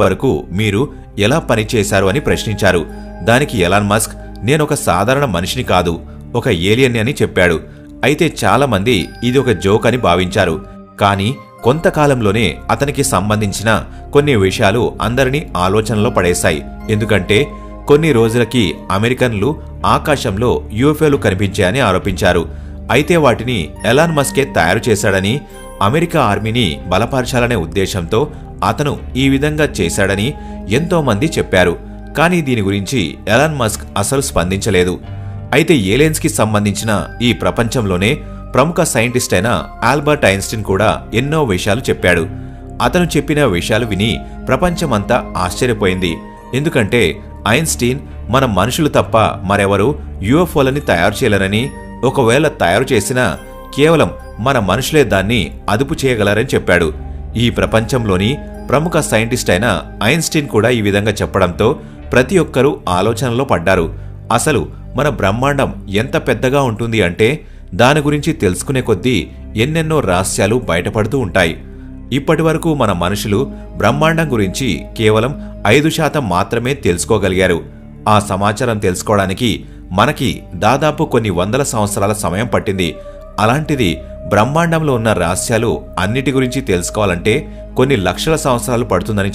వరకు మీరు ఎలా పనిచేశారు అని ప్రశ్నించారు. దానికి ఎలాన్ మస్క్ నేనొక సాధారణ మనిషిని కాదు ఒక ఏలియన్ అని చెప్పాడు. అయితే చాలామంది ఇది ఒక జోక్ అని భావించారు. కానీ కొంతకాలంలోనే అతనికి సంబంధించిన కొన్ని విషయాలు అందరినీ ఆలోచనలో పడేశాయి. ఎందుకంటే కొన్ని రోజులకి అమెరికన్లు ఆకాశంలో యూఎఫ్ఏలు కనిపించాయని ఆరోపించారు. అయితే వాటిని ఎలాన్ మస్కే తయారు చేశాడని అమెరికా ఆర్మీని బలపరచాలనే ఉద్దేశంతో అతను ఈ విధంగా చేశాడని ఎంతో మంది చెప్పారు. కానీ దీని గురించి ఎలాన్ మస్క్ అసలు స్పందించలేదు. అయితే ఏలియన్స్కి సంబంధించిన ఈ ప్రపంచంలోనే ప్రముఖ సైంటిస్ట్ అయిన ఆల్బర్ట్ ఐన్స్టీన్ కూడా ఎన్నో విషయాలు చెప్పాడు. అతను చెప్పిన విషయాలు విని ప్రపంచమంతా ఆశ్చర్యపోయింది. ఎందుకంటే ఐన్స్టీన్ మన మనుషులు తప్ప మరెవరూ యుఎఫ్ఓలని తయారు చేయలేరని ఒకవేళ తయారు చేసినా కేవలం మన మనుషులే దాన్ని అదుపు చేయగలరని చెప్పాడు. ఈ ప్రపంచంలోని ప్రముఖ సైంటిస్ట్ అయిన ఐన్స్టీన్ కూడా ఈ విధంగా చెప్పడంతో ప్రతి ఒక్కరూ ఆలోచనలో పడ్డారు. అసలు మన బ్రహ్మాండం ఎంత పెద్దగా ఉంటుంది అంటే దాని గురించి తెలుసుకునే కొద్దీ ఎన్నెన్నో రహస్యాలు బయటపడుతూ ఉంటాయి. ఇప్పటి వరకు మన మనుషులు బ్రహ్మాండం గురించి కేవలం ఐదు శాతం మాత్రమే తెలుసుకోగలిగారు. ఆ సమాచారం తెలుసుకోవడానికి మనకి దాదాపు కొన్ని వందల సంవత్సరాల సమయం పట్టింది. అలాంటిది బ్రహ్మాండంలో ఉన్న రహస్యాలు అన్నిటి గురించి తెలుసుకోవాలంటే కొన్ని లక్షల సంవత్సరాలు పడుతుందని